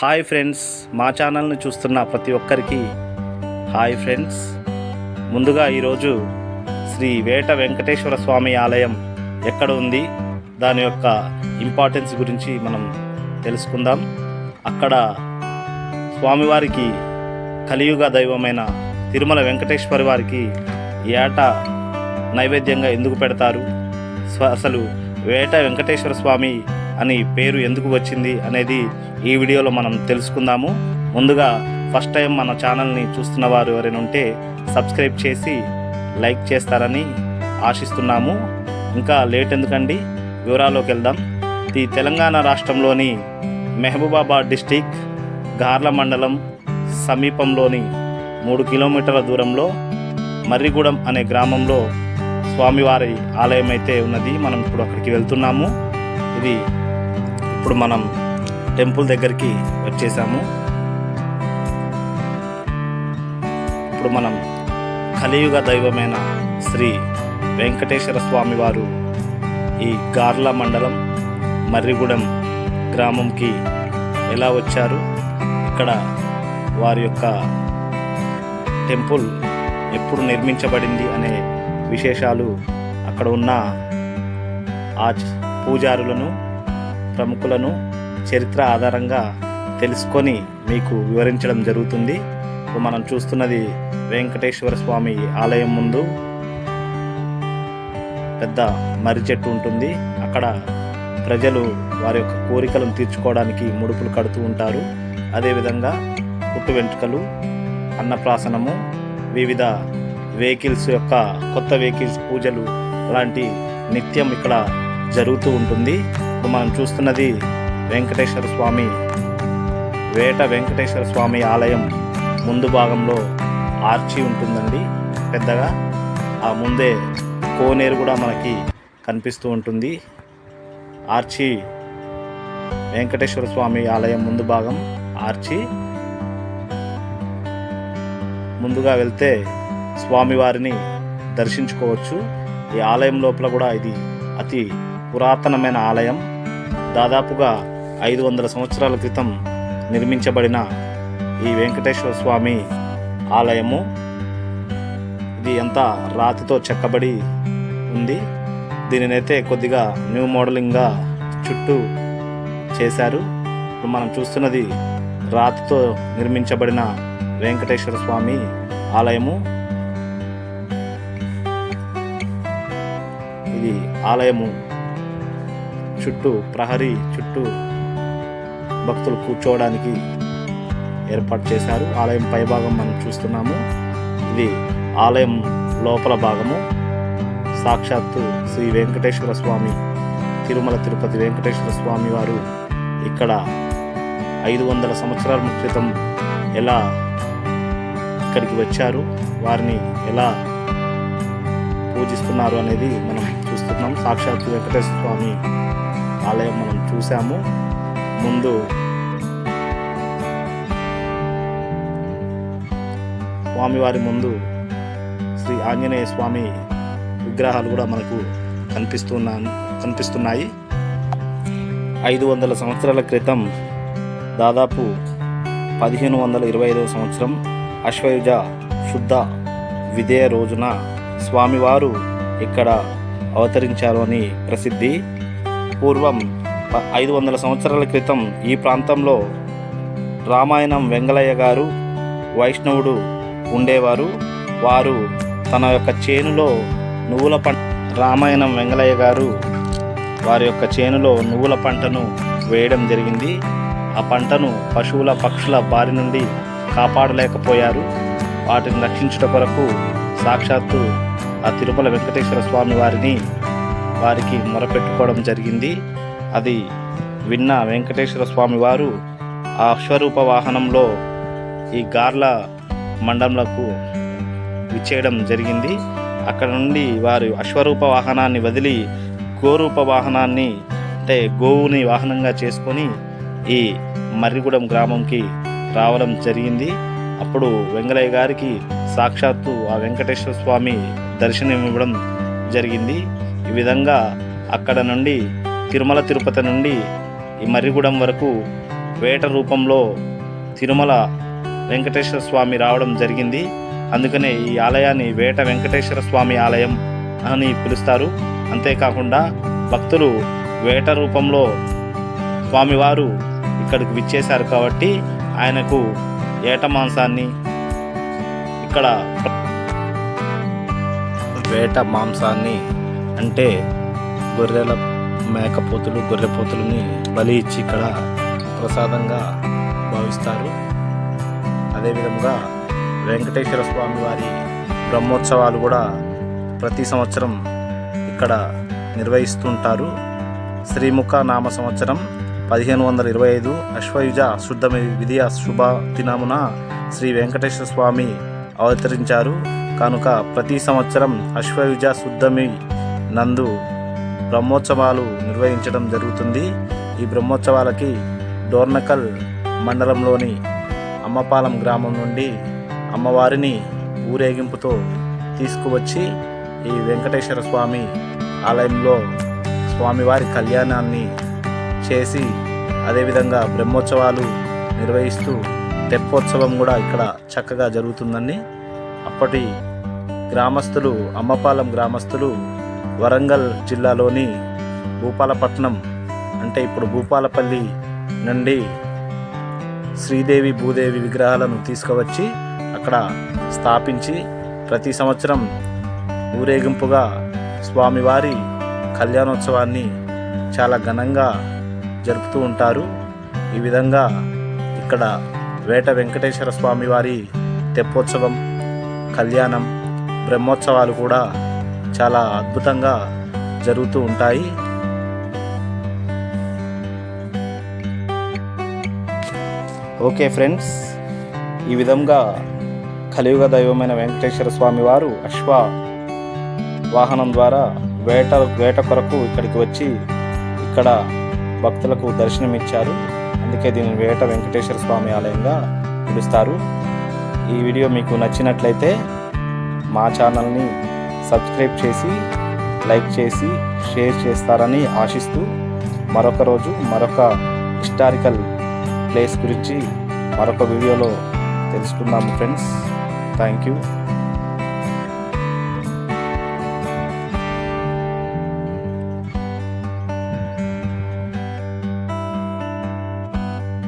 Hi friends మా ఛానల్ని చూస్తున్న ప్రతి ఒక్కరికి హాయ్ ఫ్రెండ్స్. ముందుగా ఈరోజు శ్రీ వేట వెంకటేశ్వర స్వామి ఆలయం ఎక్కడ ఉంది దాని యొక్క ఇంపార్టెన్స్ గురించి మనం తెలుసుకుందాం. అక్కడ స్వామివారికి కలియుగ దైవమైన తిరుమల వెంకటేశ్వరి వారికి ఏటా నైవేద్యంగా ఎందుకు పెడతారు? అసలు వేట వెంకటేశ్వర స్వామి అని పేరు ఎందుకు వచ్చింది అనేది ఈ వీడియోలో మనం తెలుసుకుందాము. ముందుగా ఫస్ట్ టైం మన ఛానల్ని చూస్తున్న వారు ఎవరైనా ఉంటే సబ్స్క్రైబ్ చేసి లైక్ చేస్తారని ఆశిస్తున్నాము. ఇంకా లేట్ ఎందుకండి? వివరాల్లోకి వెళ్దాం. ఈ తెలంగాణ రాష్ట్రంలోని మెహబూబాబాద్ డిస్టిక్ గార్ల మండలం సమీపంలోని మూడు కిలోమీటర్ల దూరంలో మర్రిగూడెం అనే గ్రామంలో స్వామివారి ఆలయం అయితే ఉన్నది. మనం ఇప్పుడు అక్కడికి వెళ్తున్నాము. ఇది ఇప్పుడు మనం టెంపుల్ దగ్గరికి వచ్చేసాము. ఇప్పుడు మనం కలియుగ దైవమైన శ్రీ వెంకటేశ్వర స్వామి వారు ఈ గార్ల మండలం మర్రిగూడెం గ్రామంకి ఎలా వచ్చారు? ఇక్కడ వారి యొక్క టెంపుల్ ఎప్పుడు నిర్మించబడింది అనే విశేషాలు అక్కడ ఉన్న ఆ పూజారులను ప్రముఖులను చరిత్ర ఆధారంగా తెలుసుకొని మీకు వివరించడం జరుగుతుంది. ఇప్పుడు మనం చూస్తున్నది వెంకటేశ్వర స్వామి ఆలయం ముందు పెద్ద మర్రి చెట్టు ఉంటుంది. అక్కడ ప్రజలు వారి యొక్క కోరికలను తీర్చుకోవడానికి ముడుపులు కడుతూ ఉంటారు. అదేవిధంగా పుట్టు వెంట్రుకలు అన్నప్రాసనము వివిధ వెహికల్స్ యొక్క కొత్త వెహికల్స్ పూజలు అలాంటి నిత్యం ఇక్కడ జరుగుతూ ఉంటుంది. ఇప్పుడు మనం చూస్తున్నది వెంకటేశ్వర స్వామి వేట వెంకటేశ్వర స్వామి ఆలయం ముందు భాగంలో ఆర్చి ఉంటుందండి. పెద్దగా ఆ ముందే కోనేరు కూడా మనకి కనిపిస్తూ ఉంటుంది. ఆర్చి వెంకటేశ్వర స్వామి ఆలయం ముందు భాగం ఆర్చి. ముందుగా వెళ్తే స్వామివారిని దర్శించుకోవచ్చు. ఈ ఆలయం లోపల కూడా ఇది అతి పురాతనమైన ఆలయం. దాదాపుగా ఐదు వందల సంవత్సరాల క్రితం నిర్మించబడిన ఈ వెంకటేశ్వర స్వామి ఆలయము. ఇది అంతా రాతితో చెక్కబడి ఉంది? దీనినైతే కొద్దిగా న్యూ మోడలింగ్గా చుట్టూ చేశారు. ఇప్పుడు మనం చూస్తున్నది రాతితో నిర్మించబడిన వెంకటేశ్వర స్వామి ఆలయము. ఇది ఆలయము చుట్టూ ప్రహరీ చుట్టూ భక్తులు కూర్చోవడానికి ఏర్పాటు చేశారు. ఆలయం పైభాగం మనం చూస్తున్నాము. ఇది ఆలయం లోపల భాగము. సాక్షాత్తు శ్రీ వెంకటేశ్వర స్వామి తిరుమల తిరుపతి వెంకటేశ్వర స్వామి వారు ఇక్కడ ఐదు వందల సంవత్సరాల క్రితం ఎలా ఇక్కడికి వచ్చారు వారిని ఎలా పూజిస్తున్నారు అనేది మనం చూస్తున్నాం. సాక్షాత్తు వెంకటేశ్వర స్వామి ఆలయం మనం చూసాము. ముందు స్వామివారి ముందు శ్రీ ఆంజనేయ స్వామి విగ్రహాలు కూడా మనకు కనిపిస్తున్నా కనిపిస్తున్నాయి. ఐదు వందల సంవత్సరాల క్రితం దాదాపు పదిహేను వందల ఇరవై ఐదవ సంవత్సరం అశ్వయుజ శుద్ధ విదేయ రోజున స్వామివారు ఇక్కడ అవతరించారు అని ప్రసిద్ధి. పూర్వం ప- ఐదు వందల సంవత్సరాల క్రితం ఈ ప్రాంతంలో రామాయణం వెంగళయ్య గారు వైష్ణవుడు ఉండేవారు. వారు తన యొక్క చేనులో నువ్వుల పంట రామాయణం వెంగళయ్య గారు వారి యొక్క చేనులో నువ్వుల పంటను వేయడం జరిగింది. ఆ పంటను పశువుల పక్షుల బారి నుండి కాపాడలేకపోయారు. వాటిని రక్షించుట కొరకు సాక్షాత్తు ఆ తిరుమల వెంకటేశ్వర స్వామి వారిని వారికి మొరపెట్టుకోవడం జరిగింది. అది విన్న వెంకటేశ్వర స్వామి వారు ఆ అశ్వరూప వాహనంలో ఈ గార్ల మండలంలకు విచ్చేయడం జరిగింది. అక్కడ నుండి వారు అశ్వరూప వాహనాన్ని వదిలి గోరూప వాహనాన్ని అంటే గోవుని వాహనంగా చేసుకొని ఈ మర్రిగూడెం గ్రామంకి రావడం జరిగింది. అప్పుడు వెంగలయ్య గారికి సాక్షాత్తు ఆ వెంకటేశ్వర స్వామి దర్శనం ఇవ్వడం జరిగింది. ఈ విధంగా అక్కడ నుండి తిరుమల తిరుపతి నుండి ఈ మర్రిగూడెం వరకు వేట రూపంలో తిరుమల వెంకటేశ్వర స్వామి రావడం జరిగింది. అందుకనే ఈ ఆలయాన్ని వేట వెంకటేశ్వర స్వామి ఆలయం అని పిలుస్తారు. అంతేకాకుండా భక్తులు వేట రూపంలో స్వామివారు ఇక్కడికి విచ్చేశారు కాబట్టి ఆయనకు ఏట మాంసాన్ని ఇక్కడ వేట మాంసాన్ని అంటే గొర్రెల మేకపోతులు గొర్రెపోతులని బలి ఇచ్చి ఇక్కడ ప్రసాదంగా భావిస్తారు. అదేవిధంగా వెంకటేశ్వర స్వామి వారి బ్రహ్మోత్సవాలు కూడా ప్రతి సంవత్సరం ఇక్కడ నిర్వహిస్తుంటారు. శ్రీముఖ నామ సంవత్సరం పదిహేను వందల ఇరవై ఐదు అశ్వయుజ శుద్ధమి విధియ శుభ దినమున శ్రీ వెంకటేశ్వర స్వామి అవతరించారు. కనుక ప్రతి సంవత్సరం అశ్వయుజ శుద్ధమి నందు బ్రహ్మోత్సవాలు నిర్వహించడం జరుగుతుంది. ఈ బ్రహ్మోత్సవాలకి డోర్నకల్ మండలంలోని అమ్మపాలెం గ్రామం నుండి అమ్మవారిని ఊరేగింపుతో తీసుకువచ్చి ఈ వెంకటేశ్వర స్వామి ఆలయంలో స్వామివారి కళ్యాణాన్ని చేసి అదేవిధంగా బ్రహ్మోత్సవాలు నిర్వహిస్తూ తెప్పోత్సవం కూడా ఇక్కడ చక్కగా జరుగుతుందని అప్పటి గ్రామస్తులు అమ్మపాలెం గ్రామస్తులు వరంగల్ జిల్లాలోని భూపాలపట్నం అంటే ఇప్పుడు భూపాలపల్లి నుండి శ్రీదేవి భూదేవి విగ్రహాలను తీసుకువచ్చి అక్కడ స్థాపించి ప్రతి సంవత్సరం ఊరేగింపుగా స్వామివారి కళ్యాణోత్సవాన్ని చాలా ఘనంగా జరుపుతూ ఉంటారు. ఈ విధంగా ఇక్కడ వేట వెంకటేశ్వర స్వామివారి తెప్పోత్సవం కళ్యాణం బ్రహ్మోత్సవాలు కూడా చాలా అద్భుతంగా జరుగుతూ ఉంటాయి. ఓకే ఫ్రెండ్స్ ఈ విధంగా కలియుగ దైవమైన వెంకటేశ్వర స్వామి వారు అశ్వ వాహనం ద్వారా వేట వేట కొరకు ఇక్కడికి వచ్చి ఇక్కడ భక్తులకు దర్శనం ఇచ్చారు అందుకే దీనిని వేట వెంకటేశ్వర స్వామి ఆలయంగా పిలుస్తారు. ఈ వీడియో మీకు నచ్చినట్లయితే మా ఛానల్ని సబ్స్క్రైబ్ చేసి లైక్ చేసి షేర్ చేస్తారని ఆశిస్తూ మరొక రోజు మరొక హిస్టారికల్ ప్లేస్ గురించి మరొక వీడియోలో తెలుసుకుందాము ఫ్రెండ్స్. Thank you.